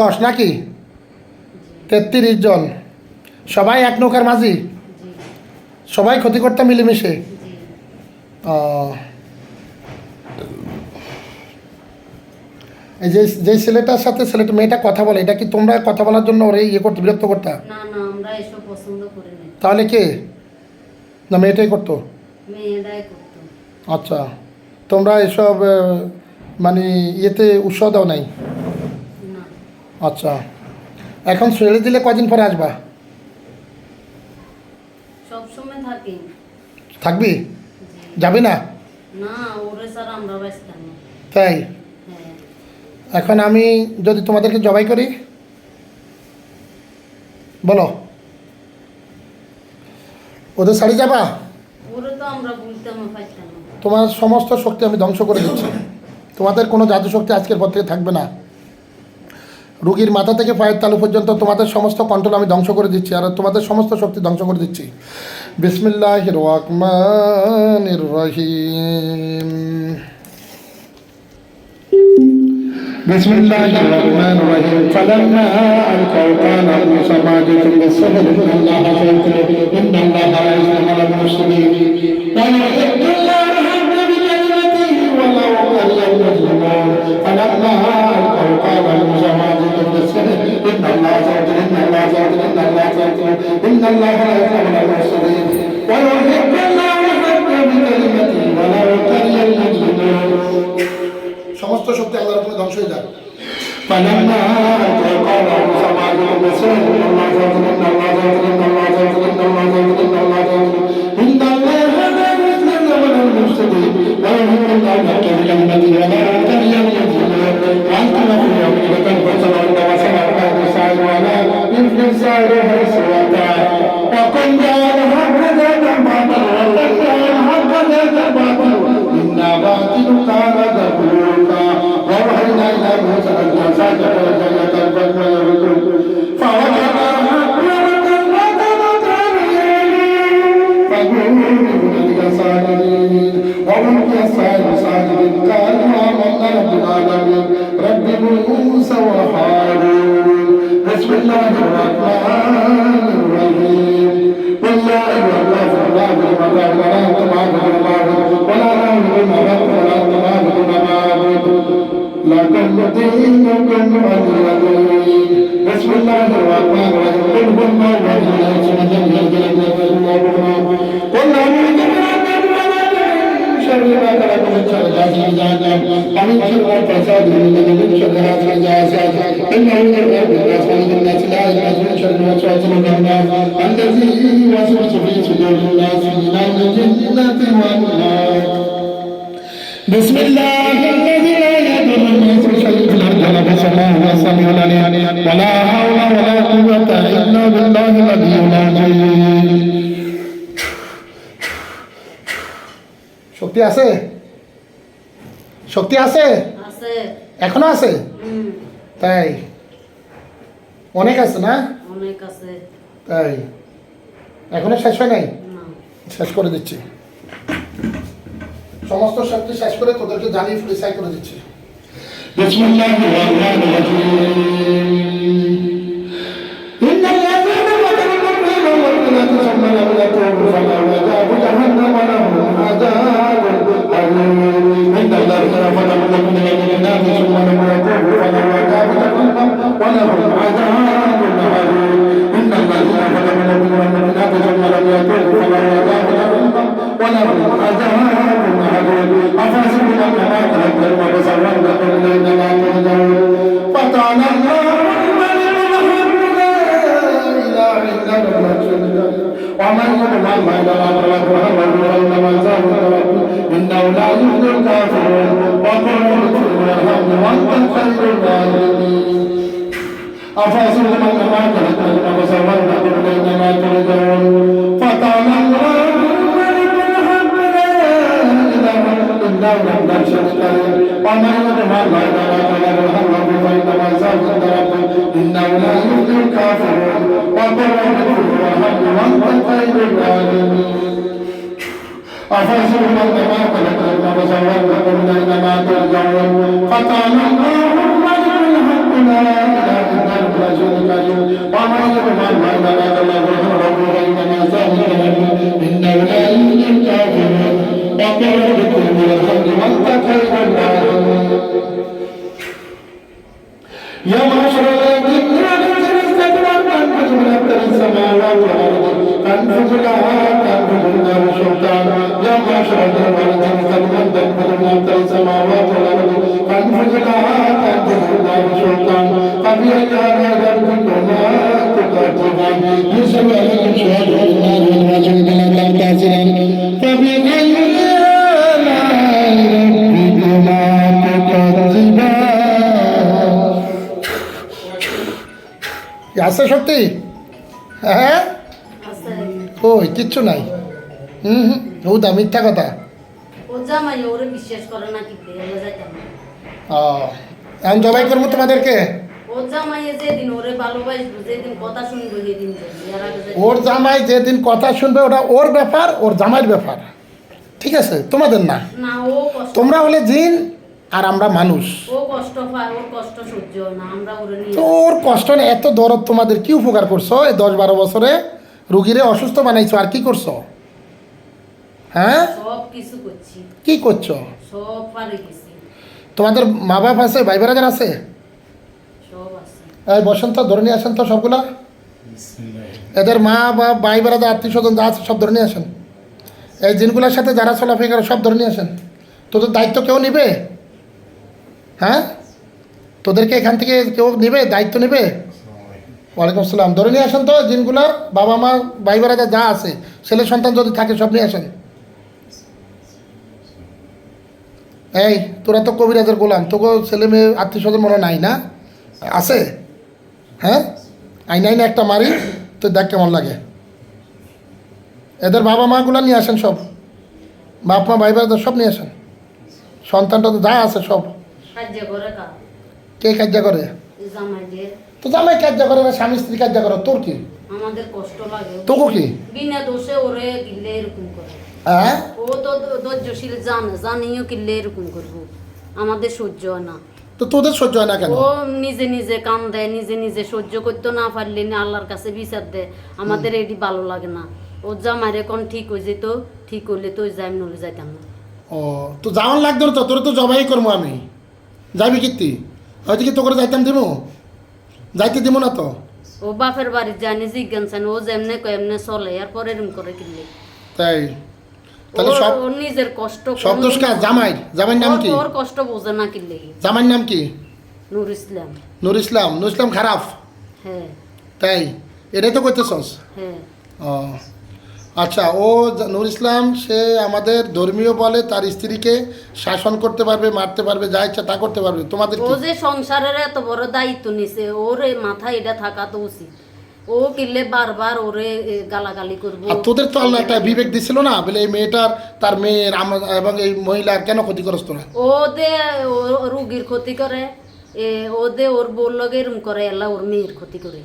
দশ নাকি? তেত্রিশ জন। সবাই এক নৌকার মাঝি? সবাই ক্ষতি করতে মিলেমিশে এই যে যে ছেলেটার সাথে ছেলেটা মেয়েটা কথা বলে এটা কি তোমরা কথা বলার জন্য ওরে ইয়ে করতে বিরক্ত করতে? তাহলে কে? না মেয়েটাই করতো? আচ্ছা। তোমরা এসব মানে ইয়েতে উৎসাহ দাও নাই? আচ্ছা। এখন ছেড়ে দিলে কদিন পরে আসবা? সবসময় থাকি। থাকবি? যাবি না? না ওরে স্যার আমরা না। তাই? হ্যাঁ। এখন আমি যদি তোমাদেরকে জবাই করি বলো। ওদের শাড়ি যাবা? তোমার সমস্ত শক্তি আমি ধ্বংস করে দিচ্ছি। তোমাদের কোনো জাদু শক্তি আজকের পর থেকে থাকবে না। রুগীর মাথা থেকে পায়ের তালু পর্যন্ত তোমাদের সমস্ত কন্ট্রোল আমি ধ্বংস করে দিচ্ছি আর তোমাদের সমস্ত শক্তি ধ্বংস করে দিচ্ছি বিসমিল্লাহ রহমান রহিম بسم الله الرحمن الرحيم فلما ألقوا قال ابن سماجة بالصبر إن الله سيطلب إن الله لا يسلم على المرسلين الله لا يسلم على المرسلين ويحب الله الحق بكلمته ولو كره المجرمون সমস্ত শক্তি আল্লাহর উপরে ধ্বংস হয়ে যায় فلما قال سماعه الرسول الله تعالى ان الله تعالى ان الله تعالى ان الله تعالى ان الله تعالى ان الله لا يسلم من المفسدين ويهد الله حق بكلمته ولا يهتدي المجرمين وانتم في يوم تنفصل الارض وسمع الله سعيد ولا يفلح سعيها ساجدين وألقي السائل ساجدين قالوا آمنا رب العالمين رب موسى وهارون بسم الله الرحمن الرحيم قل يا أيها الناس لا أعبد ولا ولا أنتم عابدون ما أعبد ولا أنا أعبد ما أعبد ولا أنتم عابدون ما أعبد لكم دينكم ولي دين بسم الله الرحمن الرحيم قل هو الله أحد لا شريك له ما خلق من شر غاسق إذا وقب ومن شر الفساد من شر حاسد إذا حسد إنه يرغب الناس من الناس لا يلبس من شر الوسواس الخناس الذي يوسوس في صدور الناس من الجنة والناس بسم الله الذي لا يضر مع شيء في الارض ولا في السماء هو السميع العليم ولا حول ولا قوة الا بالله العلي العظيم শক্তি আছে শক্তি আছে? এখনও আছে? তাই। অনেক আছে না? অনেক তাই। এখনও শেষ হয় নাই? শেষ করে দিচ্ছি। সমস্ত শক্তি শেষ করে তোদেরকে জানিয়ে ফ্রিসাই করে দিচ্ছি। বিসমিল্লাহির রহমানির রহিম। ومن يطمع ما إلى ربه وهو إنما زاد إنه لا يفلح الكافرون وقل ادخلوا الحمد وأنت خير الراحمين أفحسبتم أنما خلقتم وبصرا لكم إنما ترجعون فتعالى الله الملك الحق لا إله إلا هو لا شريك له وأنت خير الراحمين أفحسبتم أنما خلقتم وبصرا لكم إنما ترجعون فتعالى الله الملك الحق لا إله العزيز الكريم وما يغفر ما بلغ الله رب بيننا سهلا إنه لا আছে সত্যি? হ্যাঁ? ওই কিচ্ছু নাই। হুম হুম হুদা মিথ্যা কথা। ও এখন জবাই করব তোমাদেরকে? ওরে জামাই যেদিন কথা শুনবে ওটা ওর ব্যাপার ওর জামাইয়ের ব্যাপার। ঠিক আছে? তোমাদের না? না ও তোমরা হলে জিন আর আমরা মানুষ। ও কষ্ট ওর কষ্ট সহ্য না আমরা ওরে নিয়ে তো ওর কষ্ট নেই এত দরদ তোমাদের কি উপকার করছ? এই দশ বারো বছরে রুগীরে অসুস্থ বানাইছো আর কি করছ? হ্যাঁ? সব কি করছ? সব পারে গেছি। তোমাদের মা বাপ আছে? ভাই বেড়াদের আছে। এই বসন্ত ধরে নিয়ে আসেন তো সবগুলা। এদের মা বা ভাই বেড়াদের আত্মীয় স্বজন যা আছে সব ধরে নিয়ে আসেন। এই জিনগুলোর সাথে যারা চলাফেরা সব ধরে নিয়ে আসেন। তোদের দায়িত্ব কেউ নিবে? হ্যাঁ? তোদেরকে এখান থেকে কেউ নেবে, দায়িত্ব নেবে? ওয়ালাইকুম আসসালাম। ধরে নিয়ে আসেন তো জিনগুলার বাবা মা, ভাই বেড়াদের যা আছে। ছেলে সন্তান যদি থাকে, সব নিয়ে আসেন। এই, তোরা তো কবিরাজের গোলাম তোকে ছেলে মেয়ে, আত্মীয় স্বজন মনে নাই না? আছে? হ্যাঁ? আইন আইনে একটা মারি তো দেখ কেমন লাগে। এদের বাবা মাগুলো নিয়ে আসেন সব। বাপ মা, ভাই বোনদের সব নিয়ে আসেন। সন্তানটা তো যা আছে সব। কা? কে কার্য করে? তো জামাই কার্য করে না স্বামী স্ত্রী কার্য করে? তোর কি? আমাদের কষ্ট লাগে। তোকে কি? বিনা দোষে ওরে কিনলে এরকম করে। হ্যাঁ? ও তো ধৈর্যশীল জানে জানিও কিনলে এরকম করব। আমাদের সহ্য হয় না। তো তোদের সহ্য হয় না কেন? ও নিজে নিজে কাম দেয় নিজে নিজে সহ্য করতে না পারলে না আল্লাহর কাছে বিচার দেয়। আমাদের এটি ভালো লাগে না। ও জামাইরে কোন ঠিক হয়ে যেত ঠিক হইলে তো যাই নলে যাইতাম না। ও তো যাওয়ার লাগতো তো? তোর তো জবাই করব আমি। যাবি কীর্তি হয়তো কি তো করে যাইতাম দিব যাইতে দিব না তো। ও বাপের বাড়ি জানি জিজ্ঞান চান ও যেমনে কয় এমনে চলে এরপর এরম করে কিনলে। তাই? তাহলে সব ওর নিজের কষ্ট সব দোষ কাজ জামাই জামাইয়ের। নাম কি? ওর- কষ্ট বোঝে না কিনলে। জামাইয়ের নাম কি? নুর ইসলাম। নুর ইসলাম। নুর ইসলাম খারাপ। হ্যাঁ। তাই? এটাই তো করতেছস হ্যাঁ। ও। আচ্ছা ও নূর ইসলাম সে আমাদের ধর্মীয় বলে তার স্ত্রীকে শাসন করতে পারবে মারতে পারবে যা ইচ্ছা তা করতে পারবে। তোমাদের ও যে সংসারের এত বড় দায়িত্ব নিছে ওর মাথায় এটা থাকা তো উচিত। ও কিনলে বারবার ওরে গালাগালি করব। আর তোদের তো আল্লাহ একটা বিবেক দিছিল না? বলে এই মেয়েটার তার মেয়ের এবং এই মহিলার কেন ক্ষতি করস তোরা? ও দে রুগীর ক্ষতি করে এ ও দে ওর বোর লগে এরম করে এলা ওর মেয়ের ক্ষতি করে।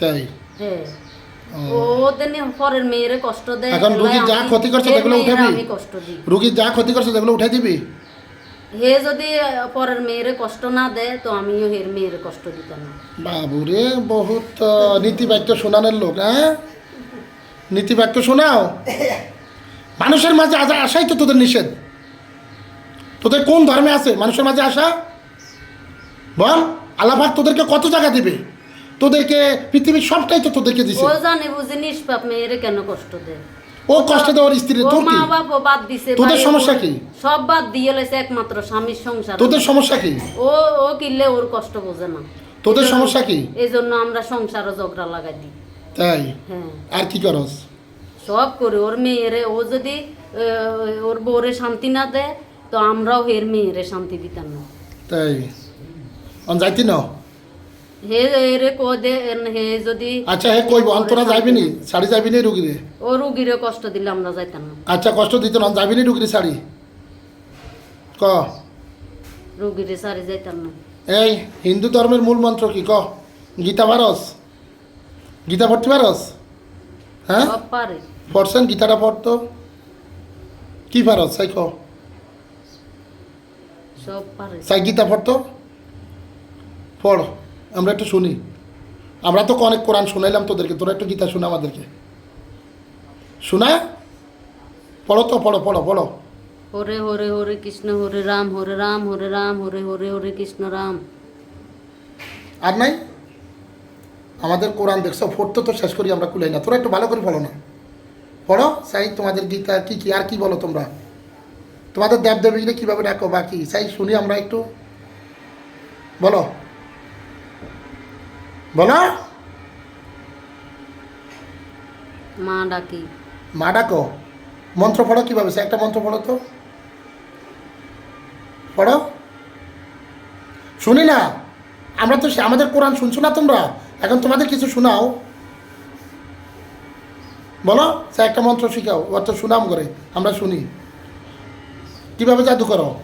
তাই? হ্যাঁ। পরের মেয়েরে কষ্ট দেয় এখন রুগী যা ক্ষতি করছে এর সেগুলো উঠাবি? আমি কষ্ট দিই। রুগীর যা ক্ষতি করছে সেগুলো উঠাই দিবি? হে যদি পরের মেয়েরে কষ্ট না দেয় তো আমিও হের মেয়েরে কষ্ট দিতাম না। বাবুরে বহুত আহ, নীতিবাক্য শোনানোর লোক হ্যাঁ? নীতিবাক্য শোনাও। মানুষের মাঝে আসা আসাই তো তোদের নিষেধ। তোদের কোন ধর্মে আছে মানুষের মাঝে আসা বল আল্লাহাক তোদেরকে কত জায়গা দিবে? তোদেরকে পৃথিবীর সবটাই তো তোদেরকে দিছে। ও জানে বুঝি নিষ্পাপ মেয়েরে কেন কষ্ট দেয়। ও কষ্ট দেওয়ার স্ত্রী তোর কি? মা বাবা বাদ দিছে তোদের সমস্যা কি? সব বাদ দিয়ে লেছে একমাত্র স্বামীর সংসার। তোদের সমস্যা কি? ও ও কিনলে ওর কষ্ট বোঝে না। তোদের সমস্যা কি? এই জন্য আমরা সংসারও ঝগড়া লাগাই দিই। তাই? হ্যাঁ। আর কি করস? সব করে ওর মেয়েরে ও যদি ওর বউরে শান্তি না দেয় তো আমরাও এর মেয়েরে শান্তি দিতাম না। তাই? অন যাইতি না হে এরে কো দে এন- হে যদি আচ্ছা হে কইব অন্তরা যাইবি নি শাড়ি যাবি নি রুগীরে? ও রুগীরে কষ্ট দিলে আমরা যাইতাম না। আচ্ছা কষ্ট দিত না যাবি নি রুগীরে শাড়ি? ক? রুগীরে সারি যাইতাম না। এই হিন্দু ধর্মের মূল মন্ত্র কি? ক? গীতা পারস গীতা পড়তে পারস হ্যাঁ? পারে। পড়ছেন? গীতাটা পড়তো? কি পারস সাই ক? সব পারে। সাই গীতা পড়তো? পড়। আমরা একটু শুনি। আমরা তো অনেক কোরআন শোনাইলাম তোদেরকে তোরা একটু গীতা শোনা আমাদেরকে। শোনা? পড়ো তো পড়ো পড়ো পড়ো। হরে হরে হরে কৃষ্ণ হরে রাম হরে রাম হরে রাম হরে হরে হরে কৃষ্ণ রাম। আর নাই? আমাদের কোরআন দেখছ পড়তে তো শেষ করি আমরা কুলাই না তোরা একটু ভালো করে পড়ো না। পড়ো? সাই তোমাদের গীতা কি কি আর কি বলো তোমরা? তোমাদের দেব দেবীরে কীভাবে ডাকো বাকি সাই শুনি আমরা একটু। বলো। বলো। মা ডাকি। মা ডাকো। মন্ত্র পড়ো কীভাবে? সে একটা মন্ত্র পড়ো তো। পড়ো। শুনি না। আমরা তো আমাদের কোরআন শুনছো না তোমরা? এখন তোমাদের কিছু শোনাও। বলো সে একটা মন্ত্র শিখাও। অত সুনাম করে। আমরা শুনি। কীভাবে জাদু করো?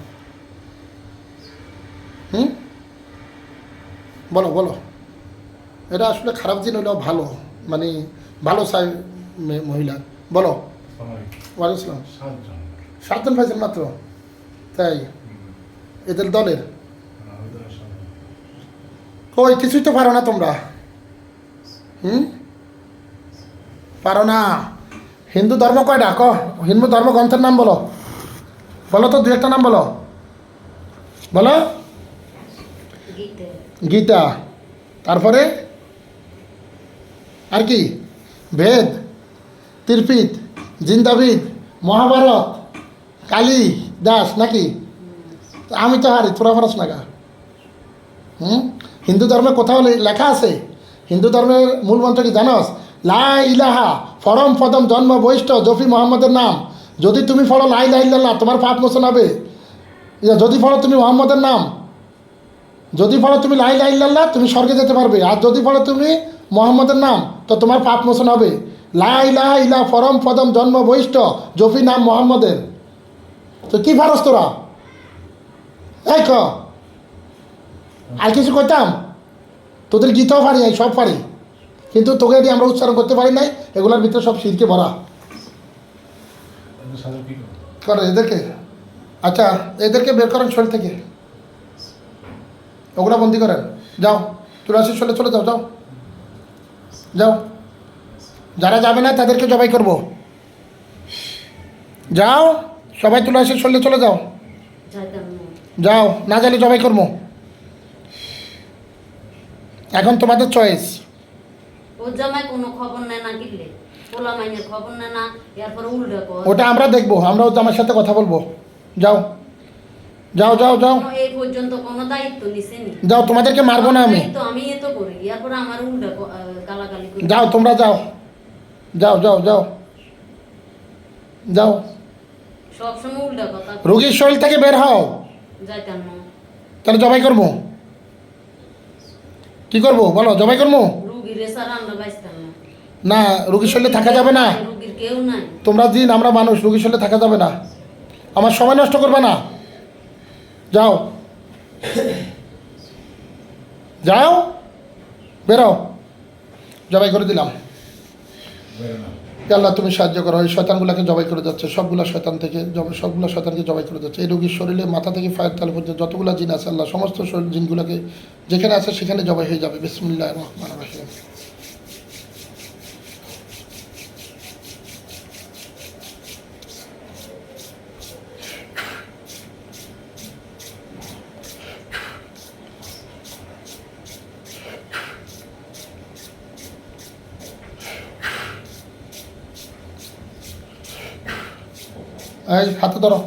হুম? বলো বলো। এটা আসলে খারাপ দিন হলেও ভালো মানে ভালো চাই মহিলা। বলো। ওয়ালাইকুম সাতজন। পাইছেন মাত্র? তাই? এদের দলের? কই কিছুই তো পারো না তোমরা। হুম? পারো না। হিন্দু ধর্ম কয়টা ক হিন্দু ধর্ম গ্রন্থের নাম বলো। বলো তো দু একটা নাম বলো। বলো। গীতা। তারপরে? আর কি? ভেদ ত্রিপিত, জিন্দাবিদ, মহাভারত, কালী, দাস নাকি? আমি তো হারি, তোরা পারস না গা হুম? হিন্দু ধর্মে কোথাও লেখা আছে? হিন্দু ধর্মের মূল মন্ত্র কি জানস? লা ইলাহা ফরম পদম জন্ম বৈষ্ঠ জফি মোহাম্মদের নাম। যদি তুমি পড়ো লাই ইলাহা ইল্লাল্লাহ, তোমার পাপ মোচন হবে। যদি ফলো তুমি মোহাম্মদের নাম। যদি ফলো তুমি লাই লাই লাল্লাহ তুমি স্বর্গে যেতে পারবে। আর যদি ফলো তুমি মোহাম্মদের নাম, তো তোমার পাপ মোচন হবে। লাই ইলাহা ইলা ফরম পদম জন্ম বৈষ্ঠ জফি নাম মোহাম্মদের। তো কি পারস তোরা? এই ক। আর কিছু করতাম তোদের গীতাও পারি আমি সব পারি। কিন্তু তোকে এটি আমরা উচ্চারণ করতে পারি নাই, এগুলোর ভিতরে সব শিরকে ভরা? করে এদেরকে? আচ্ছা এদেরকে বের করেন শরীর থেকে। ওগুলা বন্দি করেন। যাও তুলাসী চলে চলে যাও যাও। যাও। যারা যাবে না তাদেরকে জবাই করব। যাও সবাই তুলাসী চলে চলে যাও। যাও না গেলে জবাই করব। এখন তোমাদের চয়েস ওটা আমরা দেখব আমরা ওর আমার সাথে কথা বলব। যাও। যাও যাও যাও। এই পর্যন্ত কোনো দায়িত্ব নিছেনি। যাও তোমাদেরকে মারবো না আমি। তো আমি এ তো করি। এরপরে আমার উল্টা গালাগালি করি। যাও তোমরা যাও। যাও যাও যাও। যাও। সবসময় উল্টা কথা রুগীর শরীর থেকে বের হও। যাইতাম না। তাহলে জবাই করব। কি করব? বলো জবাই করব? না রুগীর শরীরে থাকা যাবে না। রুগীর কেউ নাই। তোমরা দিন আমরা মানুষ রুগীর শরীরে থাকা যাবে না। আমার সময় নষ্ট করবে না। যাও। যাও। বেরো। জবাই করে দিলাম। আল্লাহ, তুমি সাহায্য করো। এই শয়তানগুলোকে জবাই করে যাচ্ছে। সবগুলো শয়তান থেকে সবগুলো শয়তানকে জবাই করে যাচ্ছে। এই রোগীর শরীরে মাথা থেকে ফায়ার তাল পর্যন্ত যতগুলো জিন আছে, আল্লাহ, সমস্ত জিনগুলোকে যেখানে আছে সেখানে জবাই হয়ে যাবে। বিসমুল্লাহ রহমান রাহিম। এই হাতে ধরো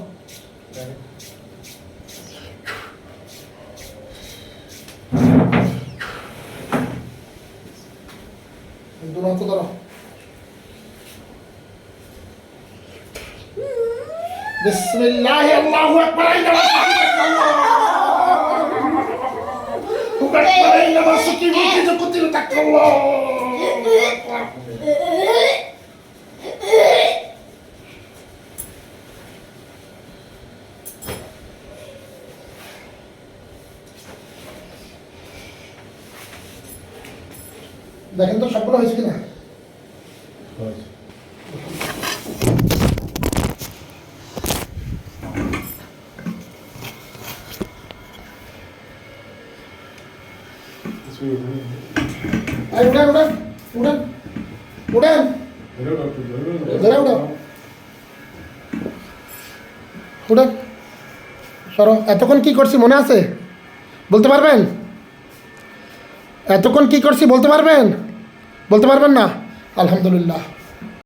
দু হাতে ধরো বিসমিল্লাহ আল্লাহু আকবার আইনা আকবার আইনা মাসুকি মুকি জকুতিল তাকাল্লাহ দেখেন তো সবগুলো হয়েছে কিনা? হয়েছে। কিছুই হয়নি। এই উঠেন উঠেন উঠেন। উঠেন। ধরে ডক্টর ধরে ধরে উঠো উঠেন। সরো এতক্ষণ কি করছি মনে আছে? বলতে পারবেন? এতক্ষণ কি করছি বলতে পারবেন? বলতে পারবেন না? আলহামদুলিল্লাহ।